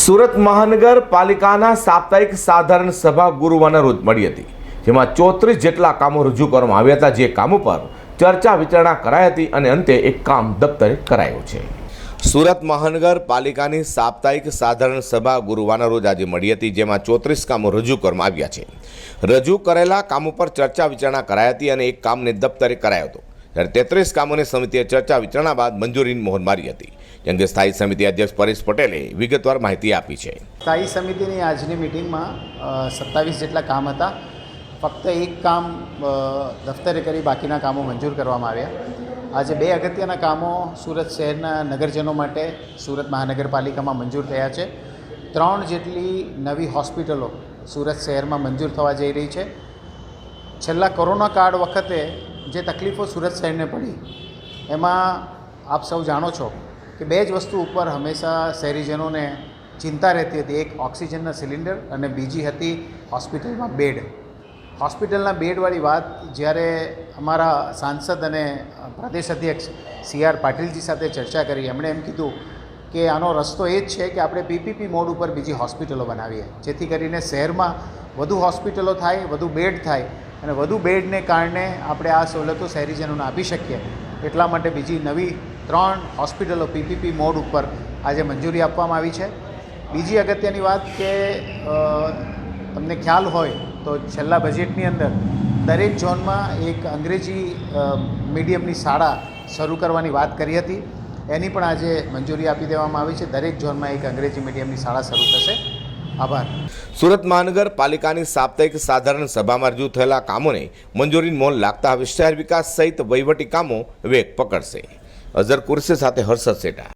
સુરત મહાનગરપાલિકાના સાપ્તાહિક સાધારણ સભા ગુરુવારના રોજ મળી હતી, જેમાં ચોત્રીસ જેટલા કામો રજૂ કરવામાં આવ્યા હતા, જે કામો પર ચર્ચા વિચારણા કરાઈ હતી અને અંતે એક કામ દફતરે કરાયું છે. સુરત મહાનગરપાલિકાની સાપ્તાહિક સાધારણ સભા ગુરુવારના રોજ આજે મળી હતી, જેમાં ચોત્રીસ કામો રજૂ કરવામાં આવ્યા છે. રજૂ કરેલા કામો પર ચર્ચા વિચારણા કરાઈ હતી અને એક કામને દફતરે કરાયો હતો. જ્યારે તેત્રીસ કામોની સમિતિએ ચર્ચા વિચારણા બાદ મંજૂરીની મોહર મારી હતી, જેમ કે સ્થાયી સમિતિ અધ્યક્ષ પરેશ પટેલે વિગતવાર માહિતી આપી છે. સ્થાયી સમિતિની આજની મિટિંગમાં સત્તાવીસ જેટલા કામ હતા. ફક્ત એક કામ દફતરે કરી બાકીના કામો મંજૂર કરવામાં આવ્યા. આજે બે અગત્યના કામો સુરત શહેરના નગરજનો માટે સુરત મહાનગરપાલિકામાં મંજૂર થયા છે. ત્રણ જેટલી નવી હોસ્પિટલો સુરત શહેરમાં મંજૂર થવા જઈ રહી છે. છેલ્લા કોરોના કાળ વખતે જે તકલીફો સુરત શહેરને પડી, એમાં આપ સૌ જાણો છો કે બે જ વસ્તુ ઉપર હંમેશા શહેરીજનોને ચિંતા રહેતી હતી. એક ઓક્સિજનના સિલિન્ડર અને બીજી હતી હોસ્પિટલમાં બેડ. હોસ્પિટલના બેડવાળી વાત જ્યારે અમારા સાંસદ અને પ્રદેશ અધ્યક્ષ સી આર પાટીલજી સાથે ચર્ચા કરી, એમણે એમ કીધું કે આનો રસ્તો એ જ છે કે આપણે પીપીપી મોડ ઉપર બીજી હોસ્પિટલો બનાવીએ, જેથી કરીને શહેરમાં વધુ હોસ્પિટલો થાય, વધુ બેડ થાય અને વધુ બેડને કારણે આપણે આ સવલતો શહેરીજનોને આપી શકીએ. એટલા માટે બીજી નવી ત્રણ હોસ્પિટલો પીપીપી મોડ ઉપર આજે મંજૂરી આપવામાં આવી છે. બીજી અગત્યની વાત કે તમને ખ્યાલ હોય તો છેલ્લા બજેટની અંદર દરેક ઝોનમાં એક અંગ્રેજી મીડિયમની શાળા શરૂ કરવાની વાત કરી હતી. એની પણ આજે મંજૂરી આપી દેવામાં આવી છે. દરેક ઝોનમાં એક અંગ્રેજી મીડિયમની શાળા શરૂ થશે. આભાર. સુરત મહાનગરપાલિકાની સાપ્તાહિક સાધારણ સભામાં રજૂ થયેલા કામોને મંજૂરી મોલ લાગતા હવે શહેર વિકાસ સહિત વહીવટી કામો વેગ પકડશે. અઝર કુરશી સાથે હર્ષદ સેટા